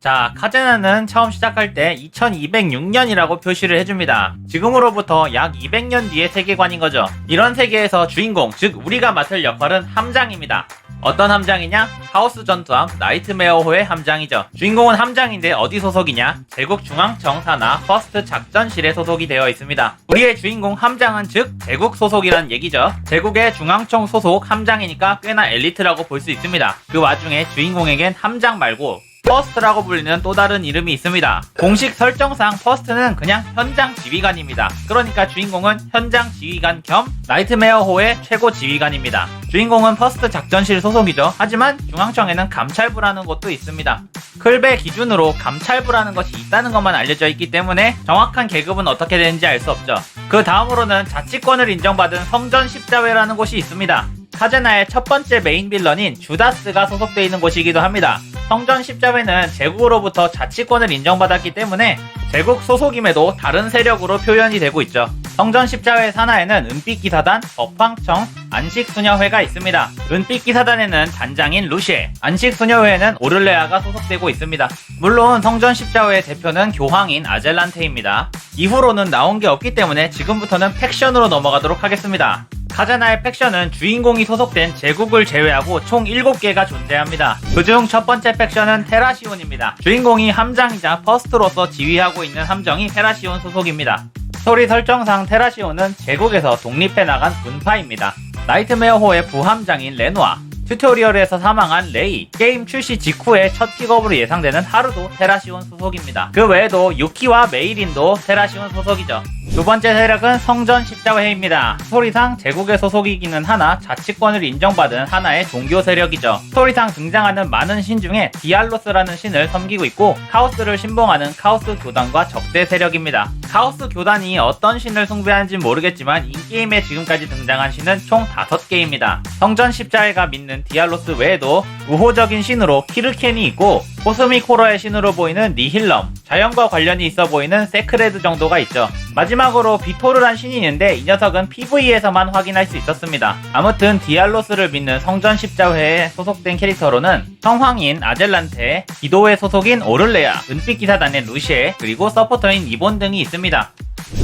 자, 카제나는 처음 시작할 때 2206년이라고 표시를 해줍니다. 지금으로부터 약 200년 뒤의 세계관인 거죠. 이런 세계에서 주인공, 즉 우리가 맡을 역할은 함장입니다. 어떤 함장이냐? 하우스 전투함 나이트메어호의 함장이죠. 주인공은 함장인데 어디 소속이냐? 제국 중앙청 산하 퍼스트 작전실에 소속이 되어 있습니다. 우리의 주인공 함장은 즉 제국 소속이란 얘기죠. 제국의 중앙청 소속 함장이니까 꽤나 엘리트라고 볼 수 있습니다. 그 와중에 주인공에겐 함장 말고 퍼스트라고 불리는 또 다른 이름이 있습니다. 공식 설정상 퍼스트는 그냥 현장 지휘관입니다. 그러니까 주인공은 현장 지휘관 겸 나이트메어호의 최고 지휘관입니다. 주인공은 퍼스트 작전실 소속이죠. 하지만 중앙청에는 감찰부라는 곳도 있습니다. 클베 기준으로 감찰부라는 것이 있다는 것만 알려져 있기 때문에 정확한 계급은 어떻게 되는지 알 수 없죠. 그 다음으로는 자치권을 인정받은 성전 십자회라는 곳이 있습니다. 카제나의 첫 번째 메인 빌런인 주다스가 소속되어 있는 곳이기도 합니다. 성전 십자회는 제국으로부터 자치권을 인정받았기 때문에 제국 소속임에도 다른 세력으로 표현이 되고 있죠. 성전 십자회 산하에는 은빛기사단, 법황청, 안식수녀회가 있습니다. 은빛기사단에는 단장인 루시에, 안식수녀회에는 오를레아가 소속되고 있습니다. 물론 성전 십자회의 대표는 교황인 아젤란테입니다. 이후로는 나온 게 없기 때문에 지금부터는 팩션으로 넘어가도록 하겠습니다. 카자나의 팩션은 주인공이 소속된 제국을 제외하고 총 7개가 존재합니다. 그중 첫 번째 팩션은 테라시온입니다. 주인공이 함장이자 퍼스트로서 지휘하고 있는 함정이 테라시온 소속입니다. 스토리 설정상 테라시온은 제국에서 독립해 나간 분파입니다. 나이트메어호의 부함장인 레노아, 튜토리얼에서 사망한 레이, 게임 출시 직후에 첫 픽업으로 예상되는 하루도 테라시온 소속입니다. 그 외에도 유키와 메이린도 테라시온 소속이죠. 두 번째 세력은 성전 십자회입니다. 스토리상 제국의 소속이기는 하나 자치권을 인정받은 하나의 종교 세력이죠. 스토리상 등장하는 많은 신 중에 디알로스라는 신을 섬기고 있고 카오스를 신봉하는 카오스 교단과 적대 세력입니다. 카오스 교단이 어떤 신을 숭배하는지 모르겠지만 인게임에 지금까지 등장한 신은 총 5개입니다. 성전 십자회가 믿는 디알로스 외에도 우호적인 신으로 키르켄이 있고 코스믹 호러의 신으로 보이는 니힐럼, 자연과 관련이 있어 보이는 세크레드 정도가 있죠. 마지막으로 비토르란 신이 있는데 이 녀석은 PV에서만 확인할 수 있었습니다. 아무튼 디알로스를 믿는 성전 십자회에 소속된 캐릭터로는 성황인 아젤란테, 기도회 소속인 오를레아, 은빛 기사단의 루시에, 그리고 서포터인 이본 등이 있습니다.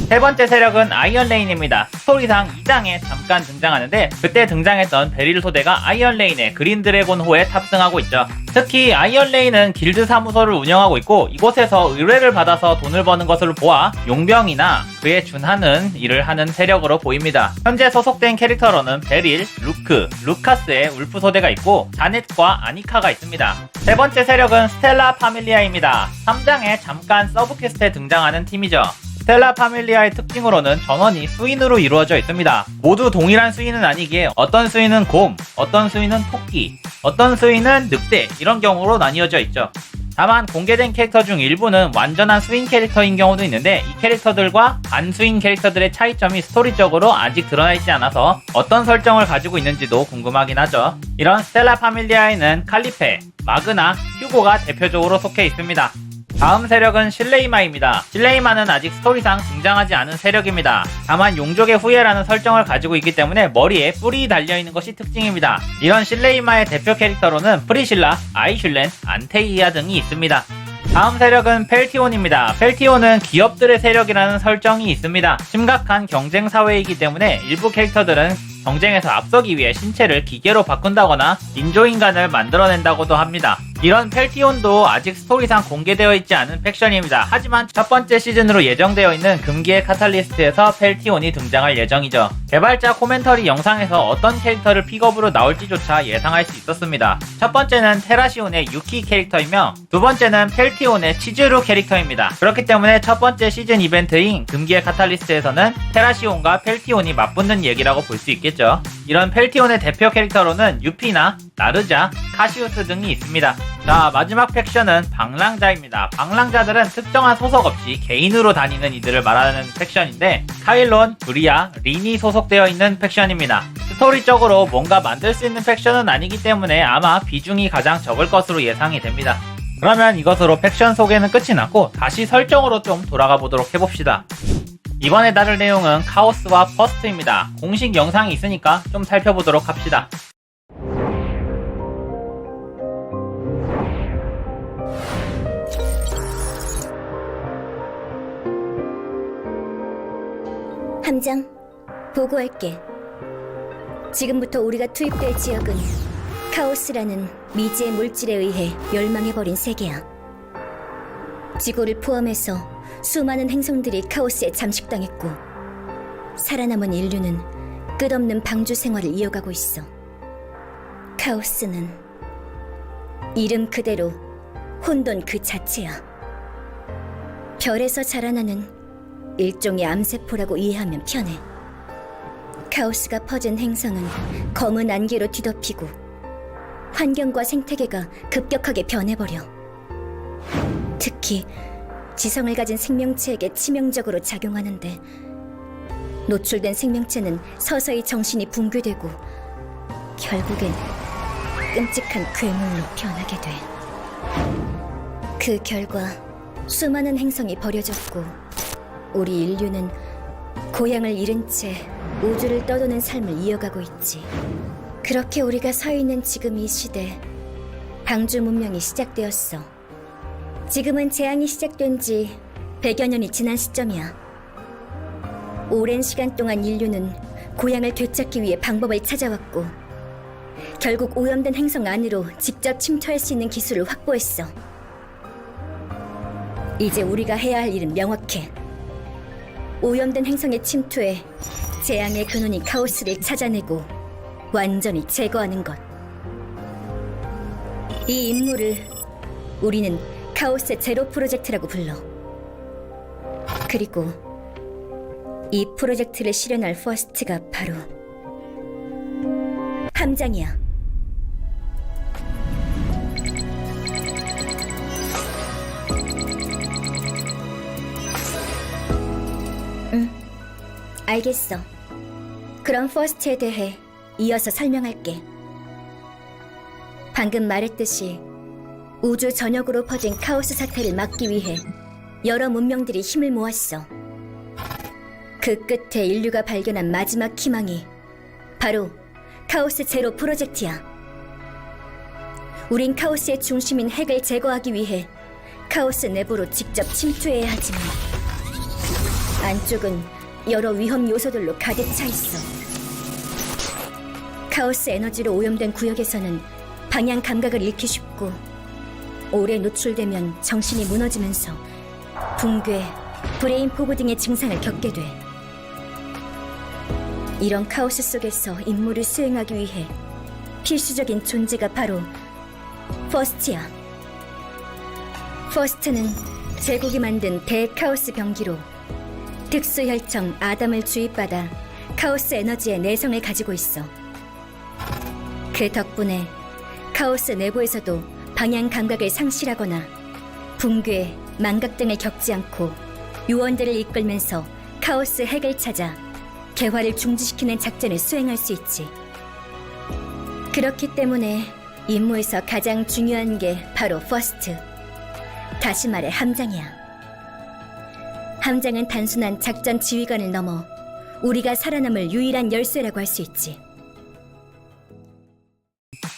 세 번째 세력은 아이언레인입니다. 스토리상 2장에 잠깐 등장하는데 그때 등장했던 베릴 소대가 아이언레인의 그린 드래곤호에 탑승하고 있죠. 특히 아이언레인은 길드 사무소를 운영하고 있고 이곳에서 의뢰를 받아서 돈을 버는 것으로 보아 용병이나 그에 준하는 일을 하는 세력으로 보입니다. 현재 소속된 캐릭터로는 베릴, 루크, 루카스의 울프 소대가 있고 자넷과 아니카가 있습니다. 세 번째 세력은 스텔라 파밀리아입니다. 3장에 잠깐 서브 퀘스트에 등장하는 팀이죠. 스텔라 파밀리아의 특징으로는 전원이 수인으로 이루어져 있습니다. 모두 동일한 수인은 아니기에 어떤 수인은 곰, 어떤 수인은 토끼, 어떤 수인은 늑대 이런 경우로 나뉘어져 있죠. 다만 공개된 캐릭터 중 일부는 완전한 수인 캐릭터인 경우도 있는데 이 캐릭터들과 반수인 캐릭터들의 차이점이 스토리적으로 아직 드러나 있지 않아서 어떤 설정을 가지고 있는지도 궁금하긴 하죠. 이런 스텔라 파밀리아에는 칼리페, 마그나, 휴고가 대표적으로 속해 있습니다. 다음 세력은 실레이마입니다. 실레이마는 아직 스토리상 등장하지 않은 세력입니다. 다만 용족의 후예라는 설정을 가지고 있기 때문에 머리에 뿔이 달려있는 것이 특징입니다. 이런 실레이마의 대표 캐릭터로는 프리실라, 아이슐렌, 안테이아 등이 있습니다. 다음 세력은 펠티온입니다. 펠티온은 기업들의 세력이라는 설정이 있습니다. 심각한 경쟁 사회이기 때문에 일부 캐릭터들은 경쟁에서 앞서기 위해 신체를 기계로 바꾼다거나 인조인간을 만들어낸다고도 합니다. 이런 펠티온도 아직 스토리상 공개되어 있지 않은 팩션입니다. 하지만 첫 번째 시즌으로 예정되어 있는 금기의 카탈리스트에서 펠티온이 등장할 예정이죠. 개발자 코멘터리 영상에서 어떤 캐릭터를 픽업으로 나올지조차 예상할 수 있었습니다. 첫 번째는 테라시온의 유키 캐릭터이며 두 번째는 펠티온의 치즈루 캐릭터입니다. 그렇기 때문에 첫 번째 시즌 이벤트인 금기의 카탈리스트에서는 테라시온과 펠티온이 맞붙는 얘기라고 볼 수 있겠죠. 이런 펠티온의 대표 캐릭터로는 유피나 나르자, 카시우스 등이 있습니다. 자, 마지막 팩션은 방랑자입니다. 방랑자들은 특정한 소속 없이 개인으로 다니는 이들을 말하는 팩션인데, 카일론, 브리아, 린이 소속되어 있는 팩션입니다. 스토리적으로 뭔가 만들 수 있는 팩션은 아니기 때문에 아마 비중이 가장 적을 것으로 예상이 됩니다. 그러면 이것으로 팩션 소개는 끝이 났고, 다시 설정으로 좀 돌아가 보도록 해봅시다. 이번에 다룰 내용은 카오스와 퍼스트입니다. 공식 영상이 있으니까 좀 살펴보도록 합시다. 함장, 보고할게. 지금부터 우리가 투입될 지역은 카오스라는 미지의 물질에 의해 멸망해버린 세계야. 지구를 포함해서 수많은 행성들이 카오스에 잠식당했고 살아남은 인류는 끝없는 방주 생활을 이어가고 있어. 카오스는 이름 그대로 혼돈 그 자체야. 별에서 자라나는 일종의 암세포라고 이해하면 편해. 카오스가 퍼진 행성은 검은 안개로 뒤덮이고 환경과 생태계가 급격하게 변해버려. 특히 지성을 가진 생명체에게 치명적으로 작용하는데 노출된 생명체는 서서히 정신이 붕괴되고 결국엔 끔찍한 괴물로 변하게 돼. 그 결과 수많은 행성이 버려졌고 우리 인류는 고향을 잃은 채 우주를 떠도는 삶을 이어가고 있지. 그렇게 우리가 서 있는 지금 이 시대, 방주 문명이 시작되었어. 지금은 재앙이 시작된 지 100여 년이 지난 시점이야. 오랜 시간 동안 인류는 고향을 되찾기 위해 방법을 찾아왔고, 결국 오염된 행성 안으로 직접 침투할 수 있는 기술을 확보했어. 이제 우리가 해야 할 일은 명확해. 오염된 행성에 침투해 재앙의 근원인 카오스를 찾아내고 완전히 제거하는 것. 이 임무를 우리는 카오스 제로 프로젝트라고 불러. 그리고 이 프로젝트를 실현할 퍼스트가 바로 함장이야. 알겠어. 그럼 퍼스트에 대해 이어서 설명할게. 방금 말했듯이 우주 전역으로 퍼진 카오스 사태를 막기 위해 여러 문명들이 힘을 모았어. 그 끝에 인류가 발견한 마지막 희망이 바로 카오스 제로 프로젝트야. 우린 카오스의 중심인 핵을 제거하기 위해 카오스 내부로 직접 침투해야 하지만 안쪽은 여러 위험 요소들로 가득 차 있어. 카오스 에너지로 오염된 구역에서는 방향 감각을 잃기 쉽고 오래 노출되면 정신이 무너지면서 붕괴, 브레인 포그 등의 증상을 겪게 돼. 이런 카오스 속에서 임무를 수행하기 위해 필수적인 존재가 바로 퍼스트야. 퍼스트는 제국이 만든 대카오스 병기로 특수 혈청 아담을 주입받아 카오스 에너지의 내성을 가지고 있어. 그 덕분에 카오스 내부에서도 방향 감각을 상실하거나 붕괴, 망각 등을 겪지 않고 요원들을 이끌면서 카오스 핵을 찾아 개화를 중지시키는 작전을 수행할 수 있지. 그렇기 때문에 임무에서 가장 중요한 게 바로 퍼스트. 다시 말해 함장이야. 함장은 단순한 작전 지휘관을 넘어 우리가 살아남을 유일한 열쇠라고 할 수 있지.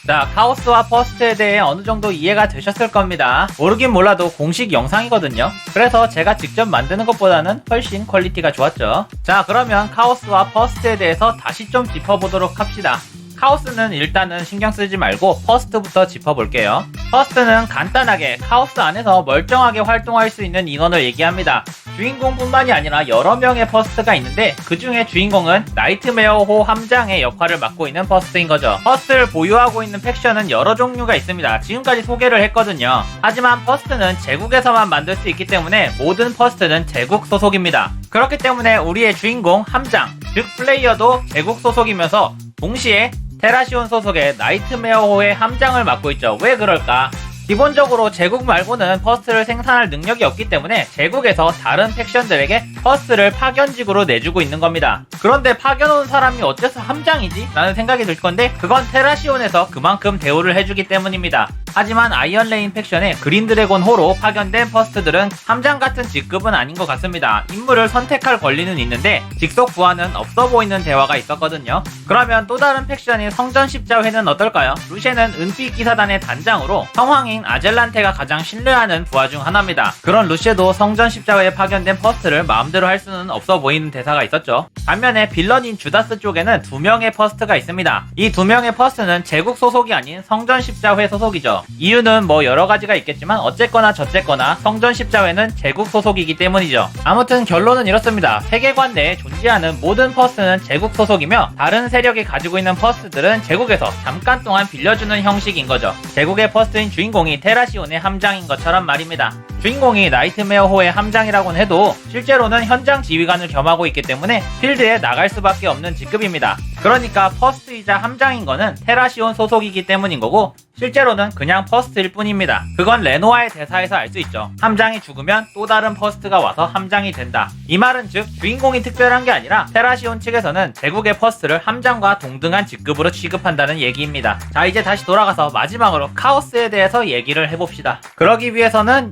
자, 카오스와 퍼스트에 대해 어느 정도 이해가 되셨을 겁니다. 모르긴 몰라도 공식 영상이거든요. 그래서 제가 직접 만드는 것보다는 훨씬 퀄리티가 좋았죠. 자, 그러면 카오스와 퍼스트에 대해서 다시 좀 짚어보도록 합시다. 카오스는 일단은 신경 쓰지 말고 퍼스트부터 짚어볼게요. 퍼스트는 간단하게 카오스 안에서 멀쩡하게 활동할 수 있는 인원을 얘기합니다. 주인공뿐만이 아니라 여러 명의 퍼스트가 있는데 그 중에 주인공은 나이트메어호 함장의 역할을 맡고 있는 퍼스트인 거죠. 퍼스트를 보유하고 있는 팩션은 여러 종류가 있습니다. 지금까지 소개를 했거든요. 하지만 퍼스트는 제국에서만 만들 수 있기 때문에 모든 퍼스트는 제국 소속입니다. 그렇기 때문에 우리의 주인공 함장, 즉 플레이어도 제국 소속이면서 동시에 테라시온 소속의 나이트메어호의 함장을 맡고 있죠. 왜 그럴까? 기본적으로 제국 말고는 퍼스트를 생산할 능력이 없기 때문에 제국에서 다른 팩션들에게 퍼스트를 파견직으로 내주고 있는 겁니다. 그런데 파견 온 사람이 어째서 함장이지? 라는 생각이 들 건데 그건 테라시온에서 그만큼 대우를 해주기 때문입니다. 하지만 아이언레인 팩션의 그린드래곤 호로 파견된 퍼스트들은 함장 같은 직급은 아닌 것 같습니다. 임무를 선택할 권리는 있는데 직속 부하는 없어 보이는 대화가 있었거든요. 그러면 또 다른 팩션인 성전 십자회는 어떨까요? 루시는 은빛 기사단의 단장으로 성황이 함장인 아젤란테가 가장 신뢰하는 부하 중 하나입니다. 그런 루시에도 성전 십자가에 파견된 퍼스트를 마음대로 할 수는 없어 보이는 대사가 있었죠. 반면에 빌런인 주다스 쪽에는 두 명의 퍼스트가 있습니다. 이 두 명의 퍼스트는 제국 소속이 아닌 성전 십자회 소속이죠. 이유는 뭐 여러 가지가 있겠지만 어쨌거나 저쨌거나 성전 십자회는 제국 소속이기 때문이죠. 아무튼 결론은 이렇습니다. 세계관 내에 존재하는 모든 퍼스트는 제국 소속이며 다른 세력이 가지고 있는 퍼스트들은 제국에서 잠깐 동안 빌려주는 형식인 거죠. 제국의 퍼스트인 주인공이 테라시온의 함장인 것처럼 말입니다. 주인공이 나이트메어호의 함장이라고는 해도 실제로는 현장 지휘관을 겸하고 있기 때문에 필드에 나갈 수밖에 없는 직급입니다. 그러니까 퍼스트이자 함장인 거는 테라시온 소속이기 때문인 거고 실제로는 그냥 퍼스트일 뿐입니다. 그건 레노아의 대사에서 알 수 있죠. 함장이 죽으면 또 다른 퍼스트가 와서 함장이 된다. 이 말은 즉 주인공이 특별한 게 아니라 테라시온 측에서는 제국의 퍼스트를 함장과 동등한 직급으로 취급한다는 얘기입니다. 자 이제 다시 돌아가서 마지막으로 카오스에 대해서 얘기를 해봅시다. 그러기 위해서는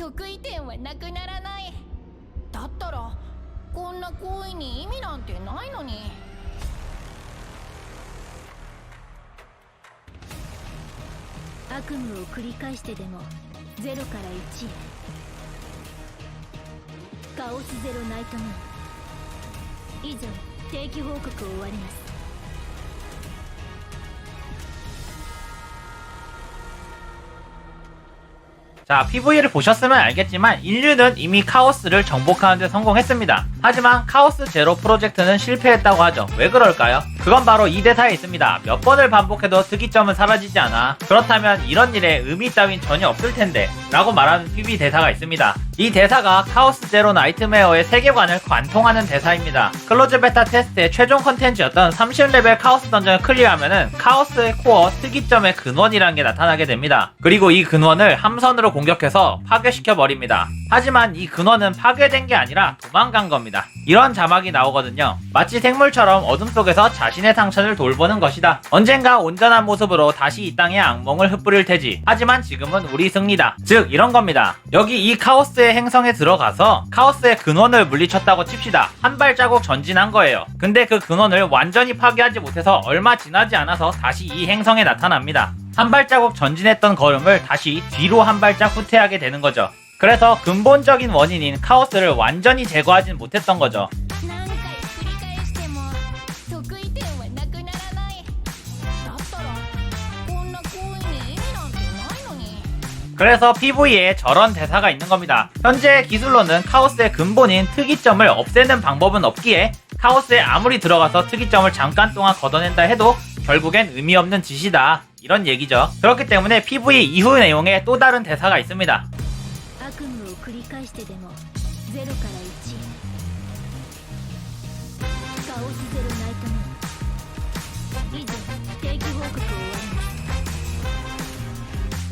得意点はなくならない。だったらこんな行為に意味なんてないのに。悪夢を繰り返してでも0から1へカオスゼロナイトムーン。以上定期報告を終わります。 자, PV를 보셨으면 알겠지만 인류는 이미 카오스를 정복하는 데 성공했습니다. 하지만 카오스 제로 프로젝트는 실패했다고 하죠. 왜 그럴까요? 그건 바로 이 대사에 있습니다. 몇 번을 반복해도 특이점은 사라지지 않아. 그렇다면 이런 일에 의미 따윈 전혀 없을 텐데. 라고 말하는 PV 대사가 있습니다. 이 대사가 카오스 제로 나이트메어의 세계관을 관통하는 대사입니다. 클로즈 베타 테스트의 최종 컨텐츠였던 30레벨 카오스 던전을 클리어하면은 카오스의 코어 특이점의 근원이라는 게 나타나게 됩니다. 그리고 이 근원을 함선으로 공격해서 파괴시켜 버립니다. 하지만 이 근원은 파괴된 게 아니라 도망간 겁니다. 이런 자막이 나오거든요. 마치 생물처럼 어둠 속에서 자신의 상처를 돌보는 것이다. 언젠가 온전한 모습으로 다시 이 땅에 악몽을 흩뿌릴 테지. 하지만 지금은 우리 승리다. 즉 이런 겁니다. 여기 이 카오스의 행성에 들어가서 카오스의 근원을 물리쳤다고 칩시다. 한 발자국 전진한 거예요. 근데 그 근원을 완전히 파괴하지 못해서 얼마 지나지 않아서 다시 이 행성에 나타납니다. 한 발자국 전진했던 걸음을 다시 뒤로 한 발짝 후퇴하게 되는 거죠. 그래서 근본적인 원인인 카오스를 완전히 제거하진 못했던 거죠. 그래서 PV에 저런 대사가 있는 겁니다. 현재 기술로는 카오스의 근본인 특이점을 없애는 방법은 없기에 카오스에 아무리 들어가서 특이점을 잠깐 동안 걷어낸다 해도 결국엔 의미 없는 짓이다. 이런 얘기죠. 그렇기 때문에 PV 이후 내용에 또 다른 대사가 있습니다. 悪夢を繰り返してでも0から1へカオスゼロナイトムーン以上定期報告を終わります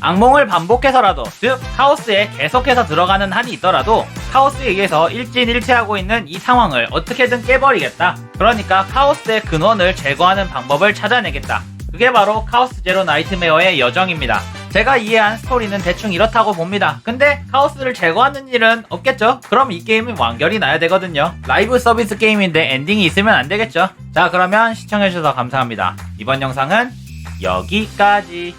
악몽을 반복해서라도 즉 카오스에 계속해서 들어가는 한이 있더라도 카오스에 의해서 일진일퇴하고 있는 이 상황을 어떻게든 깨버리겠다 그러니까 카오스의 근원을 제거하는 방법을 찾아내겠다 그게 바로 카오스 제로 나이트메어의 여정입니다 제가 이해한 스토리는 대충 이렇다고 봅니다. 근데 카오스를 제거하는 일은 없겠죠? 그럼 이 게임이 완결이 나야 되거든요. 라이브 서비스 게임인데 엔딩이 있으면 안 되겠죠? 자 그러면 시청해주셔서 감사합니다. 이번 영상은 여기까지